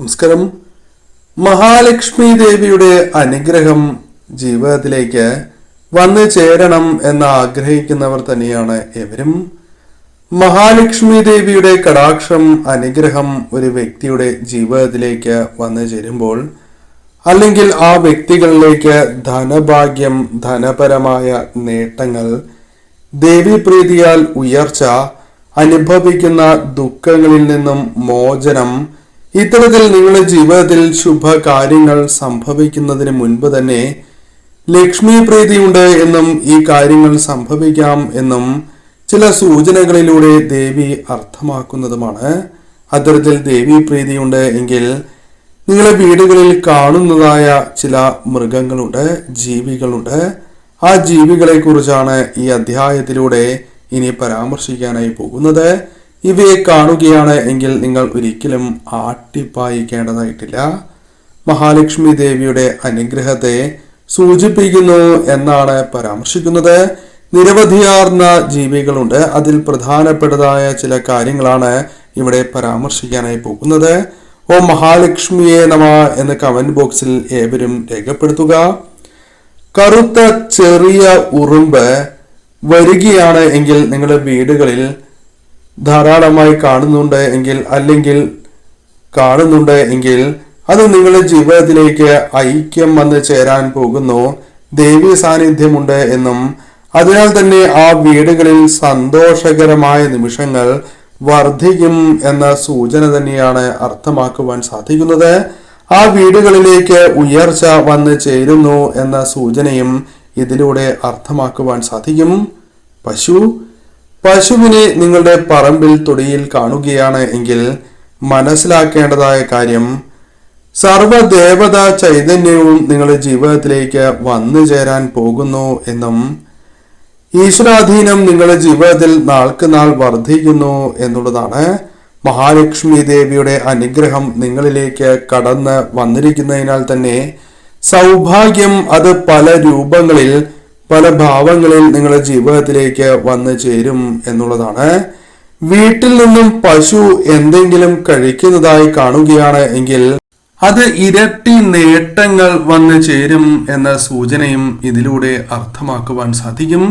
നമസ്കാരം. മഹാലക്ഷ്മി ദേവിയുടെ അനുഗ്രഹം ജീവിതത്തിലേക്ക് വന്നു ചേരണം എന്ന് ആഗ്രഹിക്കുന്നവർ തന്നെയാണ് എവരും. മഹാലക്ഷ്മി ദേവിയുടെ കടാക്ഷം അനുഗ്രഹം ഒരു വ്യക്തിയുടെ ജീവിതത്തിലേക്ക് വന്നു ചേരുമ്പോൾ അല്ലെങ്കിൽ ആ വ്യക്തികളിലേക്ക് ധനഭാഗ്യം ധനപരമായ നേട്ടങ്ങൾ ദേവീപ്രീതിയാൽ ഉയർച്ച അനുഭവിക്കുന്ന ദുഃഖങ്ങളിൽ നിന്നും മോചനം ഇത്തരത്തിൽ നിങ്ങളുടെ ജീവിതത്തിൽ ശുഭകാര്യങ്ങൾ സംഭവിക്കുന്നതിന് മുൻപ് തന്നെ ലക്ഷ്മി പ്രീതിയുണ്ട് എന്നും ഈ കാര്യങ്ങൾ സംഭവിക്കാം എന്നും ചില സൂചനകളിലൂടെ ദേവി അർത്ഥമാക്കുന്നതുമാണ്. അത്തരത്തിൽ ദേവി പ്രീതിയുണ്ട് എങ്കിൽ നിങ്ങളെ വീടുകളിൽ കാണുന്നതായ ചില മൃഗങ്ങളുണ്ട് ജീവികളുണ്ട്. ആ ജീവികളെ കുറിച്ചാണ് ഈ അധ്യായത്തിലൂടെ ഇനി പരാമർശിക്കാനായി പോകുന്നത്. ഇവയെ കാണുകയാണ് എങ്കിൽ നിങ്ങൾ ഒരിക്കലും ആട്ടിപ്പായിക്കേണ്ടതായിട്ടില്ല. മഹാലക്ഷ്മി ദേവിയുടെ അനുഗ്രഹത്തെ സൂചിപ്പിക്കുന്നു എന്നാണ് പരാമർശിക്കുന്നത്. നിരവധിയാർന്ന ജീവികളുണ്ട്. അതിൽ പ്രധാനപ്പെട്ടതായ ചില കാര്യങ്ങളാണ് ഇവിടെ പരാമർശിക്കാനായി പോകുന്നത്. ഓ മഹാലക്ഷ്മിയെ നമ എന്ന് കമന്റ് ബോക്സിൽ ഏവരും രേഖപ്പെടുത്തുക. കറുത്ത ചെറിയ ഉറുമ്പ് വരികയാണ് എങ്കിൽ നിങ്ങളുടെ വീടുകളിൽ ധാരാളമായി കാണുന്നുണ്ട് എങ്കിൽ അല്ലെങ്കിൽ കാണുന്നുണ്ട് എങ്കിൽ അത് നിങ്ങളുടെ ജീവിതത്തിലേക്ക് ഐക്യം വന്ന് ചേരാൻ പോകുന്നു. ദേവി സാന്നിധ്യമുണ്ട് എന്നും അതിനാൽ തന്നെ ആ വീടുകളിൽ സന്തോഷകരമായ നിമിഷങ്ങൾ വർദ്ധിക്കും എന്ന സൂചന തന്നെയാണ് അർത്ഥമാക്കുവാൻ സാധിക്കുന്നത്. ആ വീടുകളിലേക്ക് ഉയർച്ച വന്ന് ചേരുന്നു എന്ന സൂചനയും ഇതിലൂടെ അർത്ഥമാക്കുവാൻ സാധിക്കും. പശു പശുവിനെ നിങ്ങളുടെ പറമ്പിൽ തൊടിയിൽ കാണുകയാണ് എങ്കിൽ മനസ്സിലാക്കേണ്ടതായ കാര്യം സർവദേവതാ ചൈതന്യവും നിങ്ങളുടെ ജീവിതത്തിലേക്ക് വന്നു ചേരാൻ പോകുന്നു എന്നും ഈശ്വരാധീനം നിങ്ങളുടെ ജീവിതത്തിൽ നാൾക്ക് നാൾ വർദ്ധിക്കുന്നു എന്നുള്ളതാണ് മഹാലക്ഷ്മി ദേവിയുടെ അനുഗ്രഹം നിങ്ങളിലേക്ക് കടന്ന് വന്നിരിക്കുന്നതിനാൽ തന്നെ സൗഭാഗ്യം അത് പല രൂപങ്ങളിൽ പല ഭാവങ്ങളിൽ നിങ്ങളുടെ ജീവിതത്തിലേക്ക് വന്നു ചേരും എന്നുള്ളതാണ്. വീട്ടിൽ നിന്നും പശു എന്തെങ്കിലും കഴിക്കുന്നതായി കാണുകയാണ് എങ്കിൽ അത് ഇരട്ടി നേട്ടങ്ങൾ വന്നു ചേരും എന്ന സൂചനയും ഇതിലൂടെ അർത്ഥമാക്കുവാൻ സാധിക്കും.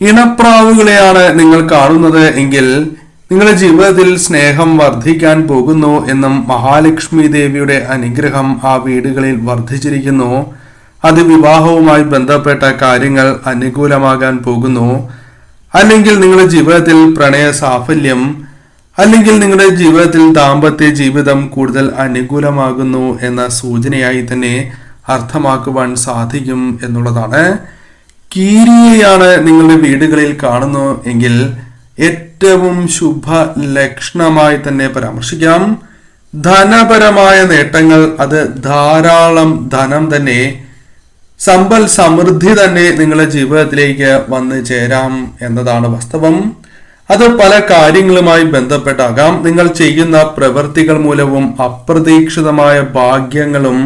ഇണപ്രാവുകളെയാണ് നിങ്ങൾ കാണുന്നത് എങ്കിൽ നിങ്ങളുടെ ജീവിതത്തിൽ സ്നേഹം വർദ്ധിക്കാൻ പോകുന്നു എന്നും മഹാലക്ഷ്മി ദേവിയുടെ അനുഗ്രഹം ആ വീടുകളിൽ വർദ്ധിച്ചിരിക്കുന്നു. അത് വിവാഹവുമായി ബന്ധപ്പെട്ട കാര്യങ്ങൾ അനുകൂലമാകാൻ പോകുന്നു. അല്ലെങ്കിൽ നിങ്ങളുടെ ജീവിതത്തിൽ പ്രണയ സാഫല്യം അല്ലെങ്കിൽ നിങ്ങളുടെ ജീവിതത്തിൽ ദാമ്പത്യ ജീവിതം കൂടുതൽ അനുകൂലമാകുന്നു എന്ന സൂചനയായി തന്നെ അർത്ഥമാക്കുവാൻ സാധിക്കും എന്നുള്ളതാണ്. കീരിയെയാണ് നിങ്ങളുടെ വീടുകളിൽ കാണുന്നു എങ്കിൽ ഏറ്റവും ശുഭ ലക്ഷണമായി തന്നെ പരാമർശിക്കാം. ധനപരമായ നേട്ടങ്ങൾ അത് ധാരാളം ധനം തന്നെ സമ്പൽ സമൃദ്ധി തന്നെ നിങ്ങളുടെ ജീവിതത്തിലേക്ക് വന്നു ചേരാം എന്നതാണ് വാസ്തവം. അത് പല കാര്യങ്ങളുമായി ബന്ധപ്പെട്ടാകാം. നിങ്ങൾ ചെയ്യുന്ന പ്രവൃത്തികൾ മൂലവും അപ്രതീക്ഷിതമായ ഭാഗ്യങ്ങളും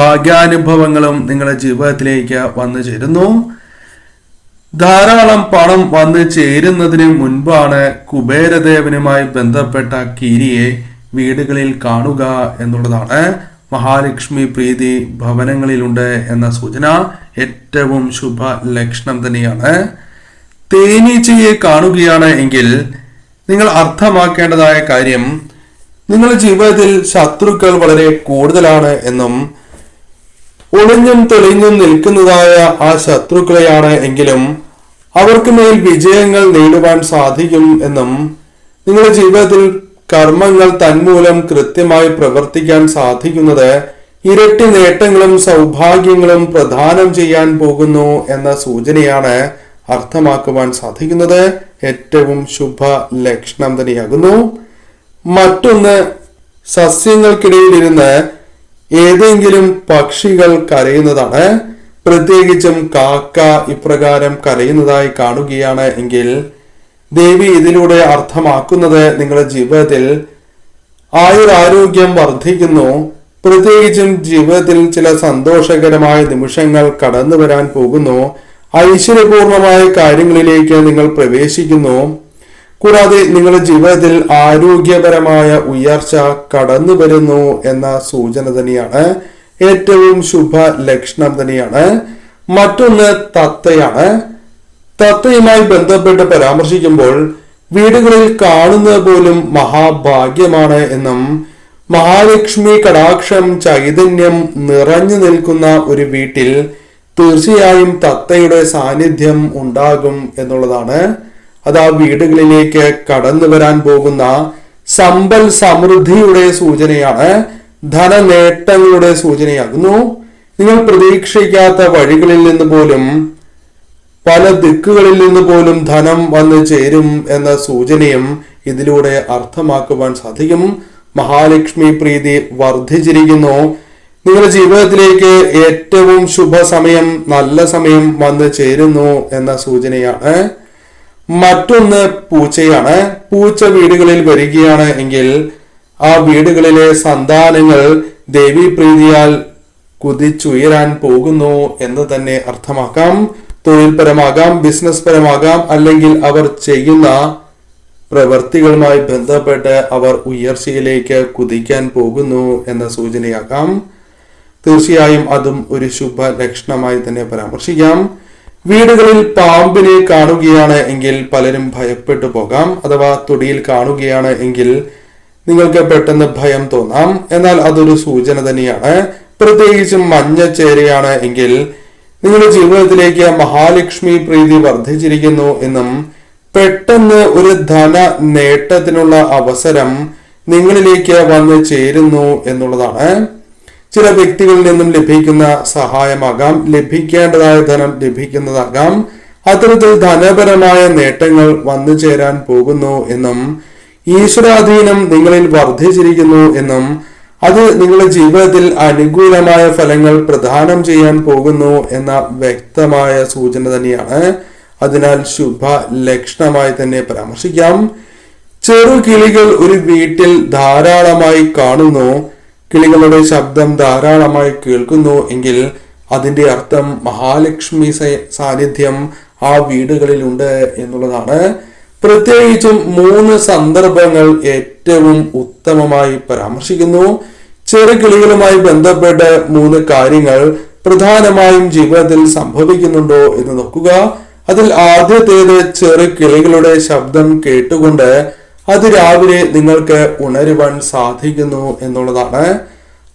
ഭാഗ്യാനുഭവങ്ങളും നിങ്ങളുടെ ജീവിതത്തിലേക്ക് വന്നു ചേരുന്നു. ധാരാളം പണം വന്നു ചേരുന്നതിന് മുൻപാണ് കുബേരദേവനുമായി ബന്ധപ്പെട്ട കിരിയെ വീടുകളിൽ കാണുക എന്നുള്ളതാണ്. മഹാലക്ഷ്മി പ്രീതി ഭവനങ്ങളിലുണ്ട് എന്ന സൂചന ഏറ്റവും ശുഭ ലക്ഷണം തന്നെയാണ്. തേനീച്ചയെ കാണുകയാണ് എങ്കിൽ നിങ്ങൾ അർത്ഥമാക്കേണ്ടതായ കാര്യം നിങ്ങളുടെ ജീവിതത്തിൽ ശത്രുക്കൾ വളരെ കൂടുതലാണ് എന്നും ഒളിഞ്ഞും തെളിഞ്ഞും നിൽക്കുന്നതായ ആ ശത്രുക്കളെയാണ് എങ്കിലും അവർക്ക് മേൽ വിജയങ്ങൾ നേടുവാൻ സാധിക്കും എന്നും നിങ്ങളുടെ ജീവിതത്തിൽ കർമ്മങ്ങൾ തന്മൂലം കൃത്യമായി പ്രവർത്തിക്കാൻ സാധിക്കുന്നത് ഇരട്ടി നേട്ടങ്ങളും സൗഭാഗ്യങ്ങളും പ്രദാനം ചെയ്യാൻ പോകുന്നു എന്ന സൂചനയാണ് അർത്ഥമാക്കുവാൻ സാധിക്കുന്നത്. ഏറ്റവും ശുഭ ലക്ഷണം തന്നെയാകുന്നു. മറ്റൊന്ന് സസ്യങ്ങൾക്കിടയിലിരുന്ന് ഏതെങ്കിലും പക്ഷികൾ കരയുന്നതാണ്. പ്രത്യേകിച്ചും കാക്ക ഇപ്രകാരം കരയുന്നതായി കാണുകയാണ് എങ്കിൽ ദേവി ഇതിലൂടെ അർത്ഥമാക്കുന്നത് നിങ്ങളുടെ ജീവിതത്തിൽ ആയുരാരോഗ്യം വർദ്ധിക്കുന്നു. പ്രത്യേകിച്ചും ജീവിതത്തിൽ ചില സന്തോഷകരമായ നിമിഷങ്ങൾ കടന്നു വരാൻ പോകുന്നു. ഐശ്വര്യപൂർണമായ കാര്യങ്ങളിലേക്ക് നിങ്ങൾ പ്രവേശിക്കുന്നു. കൂടാതെ നിങ്ങളുടെ ജീവിതത്തിൽ ആരോഗ്യപരമായ ഉയർച്ച കടന്നു വരുന്നു എന്ന സൂചന തന്നെയാണ്. ഏറ്റവും ശുഭ ലക്ഷണം തന്നെയാണ്. മറ്റൊന്ന് തത്തയാണ്. തത്തയുമായി ബന്ധപ്പെട്ട് പരാമർശിക്കുമ്പോൾ വീടുകളിൽ കാണുന്നത് പോലും മഹാഭാഗ്യമാണ് എന്നും മഹാലക്ഷ്മി കടാക്ഷം ചൈതന്യം നിറഞ്ഞു നിൽക്കുന്ന ഒരു വീട്ടിൽ തീർച്ചയായും തത്തയുടെ സാന്നിധ്യം ഉണ്ടാകും എന്നുള്ളതാണ്. അത് ആ വീടുകളിലേക്ക് കടന്നു വരാൻ പോകുന്ന സമ്പൽ സമൃദ്ധിയുടെ സൂചനയാണ് ധനനേട്ടങ്ങളുടെ സൂചനയാകുന്നു. നിങ്ങൾ പ്രതീക്ഷിക്കാത്ത വഴികളിൽ നിന്ന് പോലും പല ദിക്കുകളിൽ നിന്ന് പോലും ധനം വന്നു ചേരും എന്ന സൂചനയും ഇതിലൂടെ അർത്ഥമാക്കുവാൻ സാധിക്കും. മഹാലക്ഷ്മി പ്രീതി വർദ്ധിച്ചിരിക്കുന്നു. നിങ്ങളുടെ ജീവിതത്തിലേക്ക് ഏറ്റവും ശുഭസമയം നല്ല സമയം വന്നു ചേരുന്നു എന്ന സൂചനയാണ്. മറ്റൊന്ന് പൂച്ചയാണ്. പൂച്ച വീടുകളിൽ വരികയാണ് എങ്കിൽ ആ വീടുകളിലെ സന്താനങ്ങൾ ദേവീപ്രീതിയാൽ കുതിച്ചുയരാൻ പോകുന്നു എന്ന് തന്നെ അർത്ഥമാക്കാം. തൊഴിൽപരമാകാം ബിസിനസ് പരമാകാം അല്ലെങ്കിൽ അവർ ചെയ്യുന്ന പ്രവൃത്തികളുമായി ബന്ധപ്പെട്ട് അവർ ഉയർച്ചയിലേക്ക് കുതിക്കാൻ പോകുന്നു എന്ന സൂചനയാകാം. തീർച്ചയായും അതും ഒരു ശുഭ ലക്ഷണമായി തന്നെ പരാമർശിക്കാം. വീടുകളിൽ പാമ്പിനെ കാണുകയാണ് എങ്കിൽ പലരും ഭയപ്പെട്ടു പോകാം അഥവാ തൊടിയിൽ കാണുകയാണ് എങ്കിൽ നിങ്ങൾക്ക് പെട്ടെന്ന് ഭയം തോന്നാം. എന്നാൽ അതൊരു സൂചന തന്നെയാണ്. പ്രത്യേകിച്ചും മഞ്ഞ ചേരയാണ് എങ്കിൽ നിങ്ങളുടെ ജീവിതത്തിലേക്ക് മഹാലക്ഷ്മി പ്രീതി വർദ്ധിച്ചിരിക്കുന്നു എന്നും പെട്ടെന്ന് ഒരു ധന നേട്ടത്തിനുള്ള അവസരം നിങ്ങളിലേക്ക് വന്ന് ചേരുന്നു എന്നുള്ളതാണ്. ചില വ്യക്തികളിൽ നിന്നും ലഭിക്കുന്ന സഹായമാകാം ലഭിക്കേണ്ടതായ ധനം ലഭിക്കുന്നതാകാം. അത്തരത്തിൽ ധനപരമായ നേട്ടങ്ങൾ വന്നു ചേരാൻ പോകുന്നു എന്നും ഈശ്വരാധീനം നിങ്ങളിൽ വർദ്ധിച്ചിരിക്കുന്നു എന്നും അത് നിങ്ങളുടെ ജീവിതത്തിൽ അനുകൂലമായ ഫലങ്ങൾ പ്രദാനം ചെയ്യാൻ പോകുന്നു എന്ന വ്യക്തമായ സൂചന തന്നെയാണ്. അതിനാൽ ശുഭ ലക്ഷണമായി തന്നെ പരാമർശിക്കാം. ചെറു കിളികൾ ഒരു വീട്ടിൽ ധാരാളമായി കാണുന്നു. കിളികളുടെ ശബ്ദം ധാരാളമായി കേൾക്കുന്നു എങ്കിൽ അതിന്റെ അർത്ഥം മഹാലക്ഷ്മി സാന്നിധ്യം ആ വീടുകളിലുണ്ട് എന്നുള്ളതാണ്. പ്രത്യേകിച്ചും മൂന്ന് സന്ദർഭങ്ങൾ ഏറ്റവും ഉത്തമമായി പരാമർശിക്കുന്നു. ചെറുകിളികളുമായി ബന്ധപ്പെട്ട് മൂന്ന് കാര്യങ്ങൾ പ്രധാനമായും ജീവിതത്തിൽ സംഭവിക്കുന്നുണ്ടോ എന്ന് നോക്കുക. അതിൽ ആദ്യത്തേത് ചെറു കിളികളുടെ ശബ്ദം കേട്ടുകൊണ്ട് അത് രാവിലെ നിങ്ങൾക്ക് ഉണരുവാൻ സാധിക്കുന്നു എന്നുള്ളതാണ്.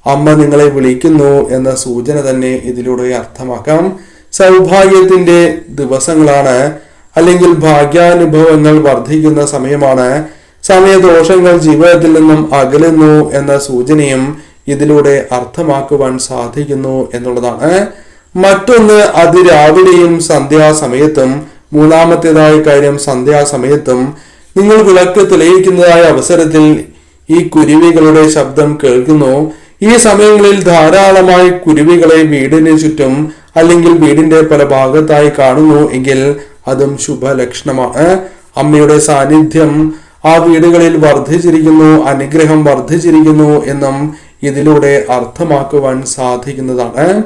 അമ്മ നിങ്ങളെ വിളിക്കുന്നു എന്ന സൂചന തന്നെ ഇതിലൂടെ അർത്ഥമാക്കാം. സൗഭാഗ്യത്തിന്റെ ദിവസങ്ങളാണ്. അല്ലെങ്കിൽ ഭാഗ്യാനുഭവങ്ങൾ വർദ്ധിക്കുന്ന സമയമാണ്. സമയദോഷങ്ങൾ ജീവിതത്തിൽ നിന്നും അകലുന്നു എന്ന സൂചനയും ഇതിലൂടെ അർത്ഥമാക്കുവാൻ സാധിക്കുന്നു എന്നുള്ളതാണ്. മറ്റൊന്ന് അതിരാവിലെയും സന്ധ്യാസമയത്തും മൂന്നാമത്തേതായ കാര്യം സന്ധ്യാസമയത്തും. നിങ്ങൾ വിളക്ക് തെളിയിക്കുന്നതായ അവസരത്തിൽ ഈ കുരുവികളുടെ ശബ്ദം കേൾക്കുന്നു. ഈ സമയങ്ങളിൽ ധാരാളമായി കുരുവികളെ വീടിന് ചുറ്റും അല്ലെങ്കിൽ വീടിന്റെ പല ഭാഗത്തായി കാണുന്നു. എങ്കിൽ അതും ശുഭലക്ഷണമാണ് അമ്മയുടെ സാന്നിധ്യം ആ വീടുകളിൽ വർദ്ധിച്ചിരിക്കുന്നു അനുഗ്രഹം വർദ്ധിച്ചിരിക്കുന്നു എന്നും ഇതിലൂടെ അർത്ഥമാക്കുവാൻ സാധിക്കുന്നതാണ്.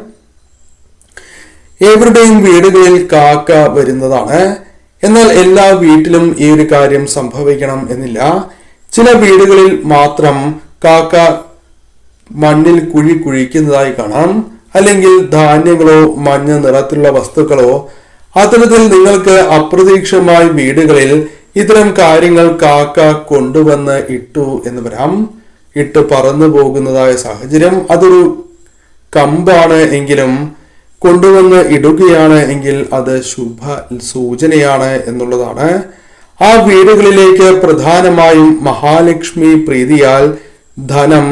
ഏവരുടെയും വീടുകളിൽ കാക്ക വരുന്നതാണ്. എന്നാൽ എല്ലാ വീട്ടിലും ഈ ഒരു കാര്യം സംഭവിക്കണം എന്നില്ല. ചില വീടുകളിൽ മാത്രം കാക്ക മണ്ണിൽ കുഴി കുഴിക്കുന്നതായി കാണാം. അല്ലെങ്കിൽ ധാന്യങ്ങളോ മഞ്ഞ നിറത്തിലുള്ള വസ്തുക്കളോ അത്തരത്തിൽ നിങ്ങൾക്ക് അപ്രതീക്ഷമായി വീടുകളിൽ ഇത്തരം കാര്യങ്ങൾ കാക്ക കൊണ്ടുവന്ന് ഇട്ടു എന്ന് വരാം. ഇട്ട് പറന്നു പോകുന്നതായ സാഹചര്യം അതൊരു കമ്പാണ് എങ്കിലും കൊണ്ടുവന്ന് ഇടുകയാണ് എങ്കിൽ അത് ശുഭ സൂചനയാണ് എന്നുള്ളതാണ്. ആ വീടുകളിലേക്ക് പ്രധാനമായും മഹാലക്ഷ്മി പ്രീതിയാൽ ധനം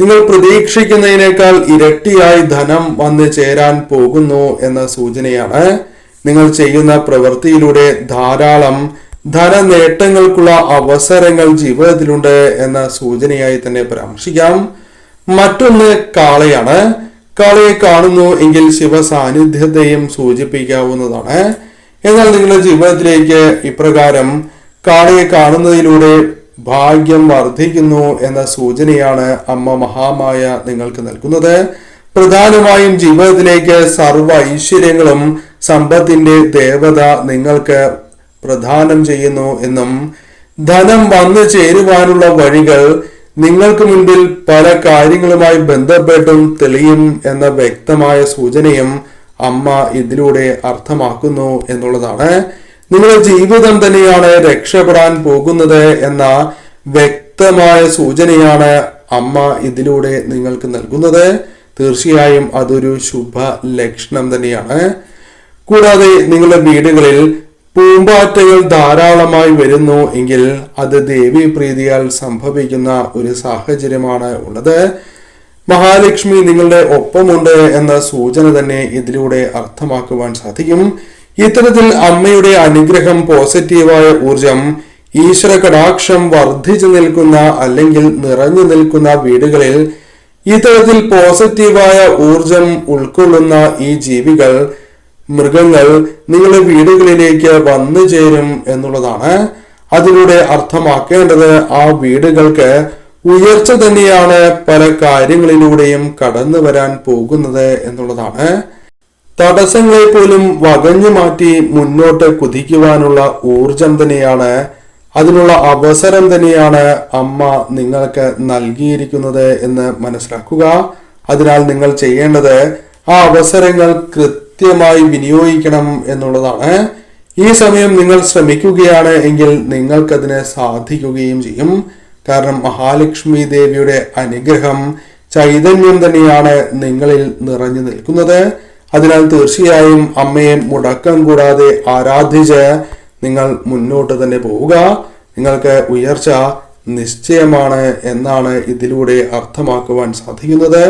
നിങ്ങൾ പ്രതീക്ഷിക്കുന്നതിനേക്കാൾ ഇരട്ടിയായി ധനം വന്നു ചേരാൻ പോകുന്നു എന്ന സൂചനയാണ് നിങ്ങൾ ചെയ്യുന്ന പ്രവൃത്തിയിലൂടെ ധാരാളം ധന നേട്ടങ്ങൾക്കുള്ള അവസരങ്ങൾ ജീവിതത്തിലുണ്ട് എന്ന സൂചനയായി തന്നെ പരാമർശിക്കാം. മറ്റൊന്ന് കാളയാണ്. കാളയെ കാണുന്നു എങ്കിൽ ശിവ സാന്നിധ്യത്തെയും സൂചിപ്പിക്കാവുന്നതാണ്. എന്നാൽ നിങ്ങളുടെ ജീവിതത്തിലേക്ക് ഇപ്രകാരം കാളയെ കാണുന്നതിലൂടെ ഭാഗ്യം വർദ്ധിക്കുന്നു എന്ന സൂചനയാണ് അമ്മ മഹാമായ നിങ്ങൾക്ക് നൽകുന്നത്. പ്രധാനമായും ജീവിതത്തിലേക്ക് സർവ ഐശ്വര്യങ്ങളും സമ്പത്തിന്റെ ദേവത നിങ്ങൾക്ക് പ്രദാനം ചെയ്യുന്നു എന്നും ധനം വന്നു ചേരുവാനുള്ള വഴികൾ നിങ്ങൾക്ക് മുൻപിൽ പല കാര്യങ്ങളുമായി ബന്ധപ്പെട്ടും തെളിയും എന്ന വ്യക്തമായ സൂചനയും അമ്മ ഇതിലൂടെ അർത്ഥമാക്കുന്നു എന്നുള്ളതാണ്. നിങ്ങളുടെ ജീവിതം തന്നെയാണ് രക്ഷപ്പെടാൻ പോകുന്നത് എന്ന വ്യക്തമായ സൂചനയാണ് അമ്മ ഇതിലൂടെ നിങ്ങൾക്ക് നൽകുന്നത്. തീർച്ചയായും അതൊരു ശുഭ ലക്ഷണം തന്നെയാണ്. കൂടാതെ നിങ്ങളുടെ വീടുകളിൽ പൂമ്പാറ്റകൾ ധാരാളമായി വരുന്നു എങ്കിൽ അത് ദേവി പ്രീതിയാൽ സംഭവിക്കുന്ന ഒരു സാഹചര്യമാണ് ഉള്ളത്. മഹാലക്ഷ്മി നിങ്ങളുടെ ഒപ്പമുണ്ട് എന്ന സൂചന തന്നെ ഇതിലൂടെ അർത്ഥമാക്കുവാൻ സാധിക്കും. ഇത്തരത്തിൽ അമ്മയുടെ അനുഗ്രഹം പോസിറ്റീവായ ഊർജം ഈശ്വര കടാക്ഷം വർദ്ധിച്ചു നിൽക്കുന്ന അല്ലെങ്കിൽ നിറഞ്ഞു നിൽക്കുന്ന വീടുകളിൽ ഇത്തരത്തിൽ പോസിറ്റീവായ ഊർജം ഉൾക്കൊള്ളുന്ന ഈ ജീവികൾ മൃഗങ്ങൾ നിങ്ങളുടെ വീടുകളിലേക്ക് വന്നു ചേരും എന്നുള്ളതാണ് അതിലൂടെ അർത്ഥമാക്കേണ്ടത്. ആ വീടുകൾക്ക് ഉയർച്ച തന്നെയാണ് പല കാര്യങ്ങളിലൂടെയും കടന്നു വരാൻ പോകുന്നത് എന്നുള്ളതാണ്. തടസ്സങ്ങളെ പോലും വകഞ്ഞു മാറ്റി മുന്നോട്ട് കുതിക്കുവാനുള്ള ഊർജം തന്നെയാണ്. അതിനുള്ള അവസരം തന്നെയാണ് അമ്മ നിങ്ങൾക്ക് നൽകിയിരിക്കുന്നത് എന്ന് മനസ്സിലാക്കുക. അതിനാൽ നിങ്ങൾ ചെയ്യേണ്ടത് ആ അവസരങ്ങൾ കൃത്യമായി വിനിയോഗിക്കണം എന്നുള്ളതാണ്. ഈ സമയം നിങ്ങൾ ശ്രമിക്കുകയാണ് എങ്കിൽ നിങ്ങൾക്കതിന് സാധിക്കുകയും ചെയ്യും. കാരണം മഹാലക്ഷ്മി ദേവിയുടെ അനുഗ്രഹം ചൈതന്യം തന്നെയാണ് നിങ്ങളിൽ നിറഞ്ഞു നിൽക്കുന്നത്. അതിനാൽ തീർച്ചയായും അമ്മയെ മുടക്കം കൂടാതെ ആരാധിച്ച് നിങ്ങൾ മുന്നോട്ട് തന്നെ പോവുക. നിങ്ങൾക്ക് ഉയർച്ച നിശ്ചയമാണ് എന്നാണ് ഇതിലൂടെ അർത്ഥമാക്കുവാൻ സാധിക്കുന്നത്.